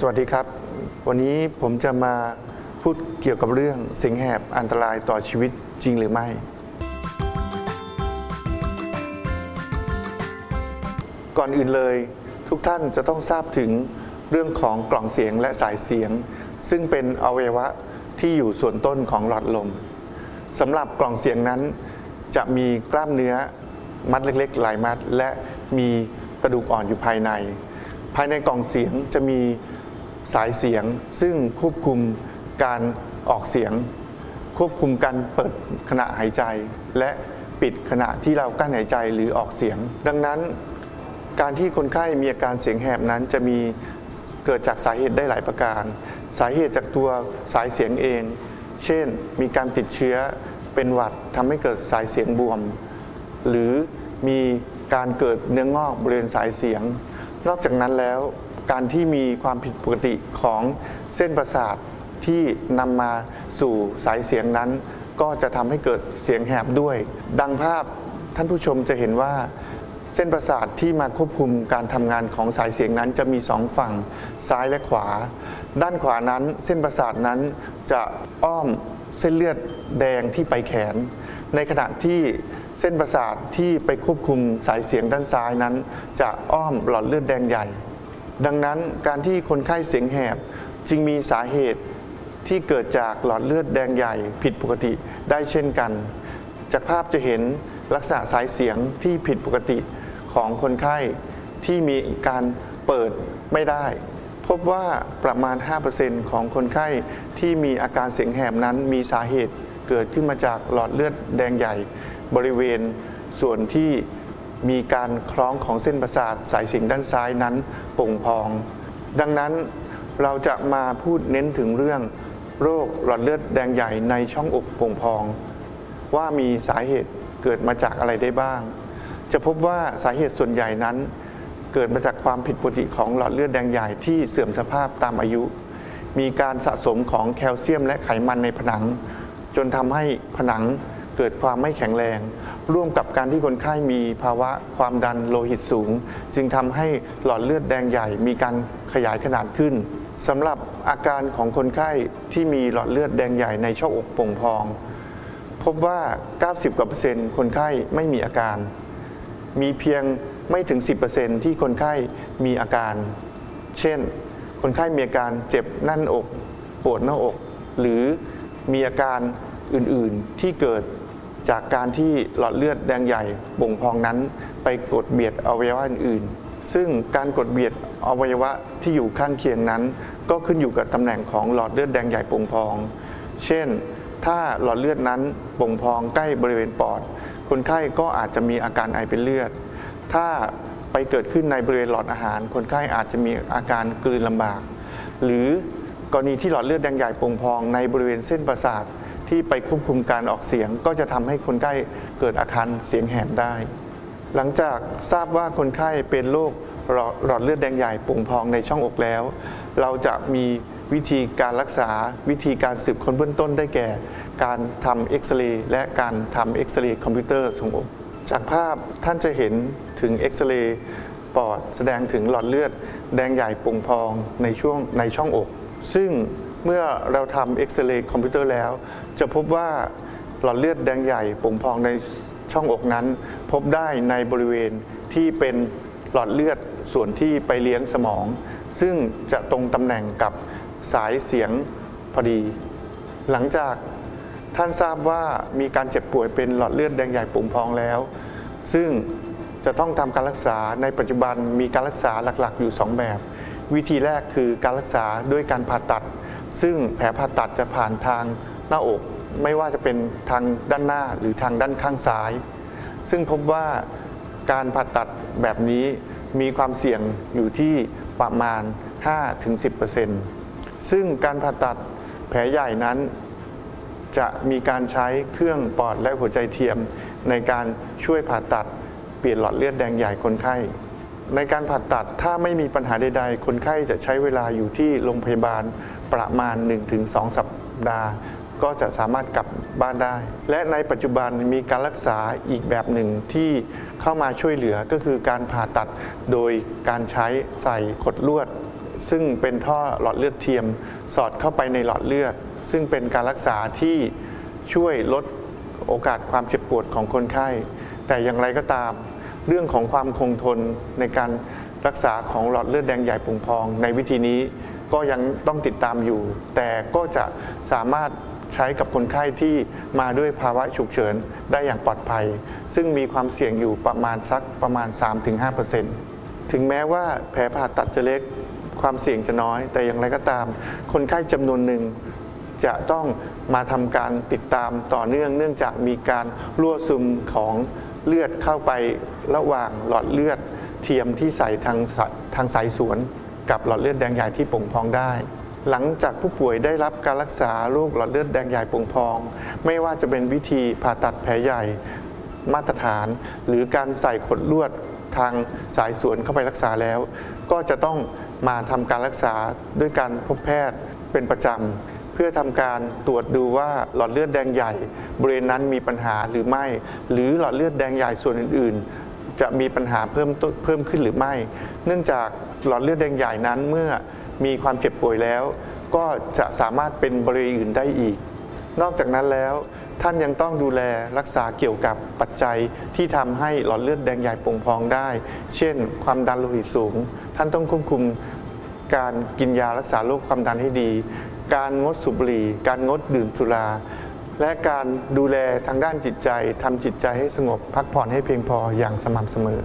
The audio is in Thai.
สวัสดีครับ วันนี้ผมจะมาพูดเกี่ยวกับเรื่องสิงแหบอันตรายต่อชีวิตจริงหรือไม่ ก่อนอื่นเลยทุกท่านจะต้องทราบถึงเรื่องของกล่องเสียงและสายเสียง ซึ่งเป็นอวัยวะที่อยู่ส่วนต้นของหลอดลมสำหรับกล่องเสียงนั้น จะมีกล้ามเนื้อมัดเล็กๆ หลายมัด และมีกระดูกอ่อนอยู่ภายใน ภายในกล่องเสียงจะมี สายเสียง ซึ่งควบคุมการออกเสียง ควบคุมการเปิดขณะหายใจ และปิดขณะที่เรากั้นหายใจหรือออกเสียง ดังนั้น การที่คนไข้มีอาการเสียงแหบนั้นจะมีเกิดจากสาเหตุได้หลายประการ สาเหตุจากตัวสายเสียงเอง เช่น มีการติดเชื้อเป็นหวัดทำให้เกิดสายเสียงบวม หรือมีการเกิดเนื้องอกบริเวณสายเสียง นอกจากนั้นแล้ว การที่มีความผิดปกติของเส้นประสาทที่นำมาสู่สายเสียงนั้น ก็จะทำให้เกิดเสียงแหบด้วย ดังภาพท่านผู้ชมจะเห็นว่าเส้นประสาทที่มาควบคุมการทำงานของสายเสียงนั้นจะมีสองฝั่งซ้ายและขวา ด้านขวานั้นเส้นประสาทนั้นจะอ้อมเส้นเลือดแดงที่ไปแขน ในขณะที่เส้นประสาทที่ไปควบคุมสายเสียงด้านซ้ายนั้น จะอ้อมหลอดเลือดแดงใหญ่ ดังนั้นการที่คนไข้เสียงแหบจึงมีสาเหตุที่เกิดจากหลอดเลือดแดงใหญ่ผิดปกติได้เช่นกัน จากภาพจะเห็นลักษณะสายเสียงที่ผิดปกติของคนไข้ที่มีการเปิดไม่ได้ พบว่าประมาณ 5%ของคนไข้ที่มีอาการเสียงแหบนั้นมีสาเหตุเกิดขึ้นมาจากหลอดเลือดแดงใหญ่ บริเวณส่วนที่ มีการคล้องของเส้นประสาทสายสียงด้านซ้ายนั้นโป่งพอง ดังนั้นเราจะมาพูดเน้นถึงเรื่อง โรคหลอดเลือดแดงใหญ่ในช่องอกโป่งพอง ว่ามีสาเหตุเกิดมาจากอะไรได้บ้าง จะพบว่าสาเหตุส่วนใหญ่นั้น เกิดมาจากความผิดปกติของหลอดเลือดแดงใหญ่ที่เสื่อมสภาพตามอายุ มีการสะสมของแคลเซียมและไขมันในผนัง จนทำให้ผนัง เกิดความไม่แข็งแรง ร่วมกับการที่คนไข้มีภาวะความดันโลหิตสูง จึงทำให้หลอดเลือดแดงใหญ่มีการขยายขนาดขึ้นสำหรับอาการของคนไข้ที่มีหลอดเลือดแดงใหญ่ในช่องอกโป่งพอง พบว่า 90กว่าเปอร์เซ็นต์คนไข้ไม่มีอาการ มีเพียงไม่ถึง 10%ที่คนไข้มีอาการ เช่น คนไข้มีอาการเจ็บแน่นอก ปวดหน้าอก หรือมีอาการอื่น ๆ ที่เกิด จากการที่หลอดเลือดแดงใหญ่บ่งพองนั้น ไปกดเบียดอวัยวะอื่นๆ ซึ่งการกดเบียดอวัยวะที่อยู่ข้างเคียงนั้น ก็ขึ้นอยู่กับตำแหน่งของหลอดเลือดแดงใหญ่ป่งพอง เช่น ถ้าหลอดเลือดนั้นป่งพองใกล้บริเวณปอด คนไข้ก็อาจจะมีอาการไอเป็นเลือด ถ้าไปเกิดขึ้นในบริเวณหลอดอาหาร คนไข้อาจจะมีอาการกลืนลำบาก หรือกรณีที่หลอดเลือดแดงใหญ่ป่งพองในบริเวณเส้นประสาท ที่ไปควบคุมการออกเสียง ก็จะทำให้คนไข้เกิดอาการเสียงแหบได้ หลังจากทราบว่าคนไข้เป็นโรคหลอดเลือดแดงใหญ่ปุ่งพองในช่องอกแล้ว เราจะมีวิธีการรักษาวิธีการสืบค้นเบื้องต้นได้แก่ การทำเอ็กซเรย์และการทำเอ็กซเรย์คอมพิวเตอร์ทรงอก จากภาพท่านจะเห็นถึงเอ็กซเรย์ปอดแสดงถึงหลอดเลือดแดงใหญ่ปุ่งพองในช่วงในช่องอก ซึ่ง เมื่อเราทำเอ็กซเรย์คอมพิวเตอร์แล้ว จะพบว่าหลอดเลือดแดงใหญ่ป่งพองในช่องอกนั้น พบได้ในบริเวณที่เป็นหลอดเลือดส่วนที่ไปเลี้ยงสมอง ซึ่งจะตรงตำแหน่งกับสายเสียงพอดี หลังจากท่านทราบว่ามีการเจ็บป่วยเป็นหลอดเลือดแดงใหญ่ปุ่มพองแล้ว ซึ่งจะต้องทำการรักษาในปัจจุบันมีการรักษาหลักๆ อยู่ 2 แบบ วิธีแรกคือการรักษาด้วยการผ่าตัด ซึ่งแผลผ่าตัดจะผ่านทางหน้าอก ไม่ว่าจะเป็นทางด้านหน้าหรือทางด้านข้างซ้าย ซึ่งพบว่าการผ่าตัดแบบนี้มีความเสี่ยงอยู่ที่ประมาณ 5-10%ซึ่งการผ่าตัดแผลใหญ่นั้น จะมีการใช้เครื่องปอดและหัวใจเทียม ในการช่วยผ่าตัดเปลี่ยนหลอดเลือดแดงใหญ่คนไข้ ในการผ่าตัดถ้าไม่มีปัญหาใด ๆ คนไข้จะใช้เวลาอยู่ที่โรงพยาบาล ประมาณ 1-2 สัปดาห์ ก็จะสามารถกลับบ้านได้ และในปัจจุบันมีการรักษาอีกแบบหนึ่งที่เข้ามาช่วยเหลือก็คือการผ่าตัดโดยการใช้ใส่ขดลวด ซึ่งเป็นท่อหลอดเลือดเทียม สอดเข้าไปในหลอดเลือด ซึ่งเป็นการรักษาที่ช่วยลดโอกาสความเจ็บปวดของคนไข้ แต่อย่างไรก็ตาม เรื่องของความคงทนในการรักษาของหลอดเลือดแดงใหญ่โป่งพองในวิธีนี้ ก็ยังต้องติดตามอยู่ แต่ก็จะสามารถใช้กับคนไข้ที่มาด้วยภาวะฉุกเฉินได้อย่างปลอดภัย ซึ่งมีความเสี่ยงอยู่ประมาณสักประมาณ 3-5%ถึงแม้ว่าแผลผ่าตัดจะเล็กความเสี่ยงจะน้อย แต่อย่างไรก็ตาม คนไข้จำนวนหนึ่งจะต้องมาทำการติดตามต่อเนื่อง เนื่องจากมีการรั่วซึมของเลือดเข้าไประหว่างหลอดเลือด เทียมที่ใส่ทางทางสายสวน กับหลอดเลือดแดงใหญ่ที่โป่งพองได้ หลังจากผู้ป่วยได้รับการรักษาโรคหลอดเลือดแดงใหญ่โป่งพอง ไม่ว่าจะเป็นวิธีผ่าตัดแผลใหญ่มาตรฐาน หรือการใส่ขดลวดทางสายสวนเข้าไปรักษาแล้ว ก็จะต้องมาทำการรักษาด้วยการพบแพทย์เป็นประจำเพื่อทำการตรวจดูว่าหลอดเลือดแดงใหญ่ บริเวณนั้นมีปัญหาหรือไม่ หรือหลอดเลือดแดงใหญ่ส่วนอื่น ๆ จะมีปัญหาเพิ่มเพิ่มขึ้นหรือไม่ เนื่องจาก หลอดเลือดแดงใหญ่นั้นเมื่อมีความเจ็บป่วยแล้ว ก็จะสามารถเป็นบริเวณอื่นได้อีก นอกจากนั้นแล้วท่านยังต้องดูแลรักษาเกี่ยวกับปัจจัยที่ทำให้หลอดเลือดแดงใหญ่โป่งพองได้ เช่น ความดันโลหิตสูง ท่านต้องควบคุมการกินยารักษาโรคความดันให้ดี การงดสูบบุหรี่ การงดดื่มสุรา และการดูแลทางด้านจิตใจทำจิตใจให้สงบ พักผ่อนให้เพียงพออย่างสม่ำเสมอ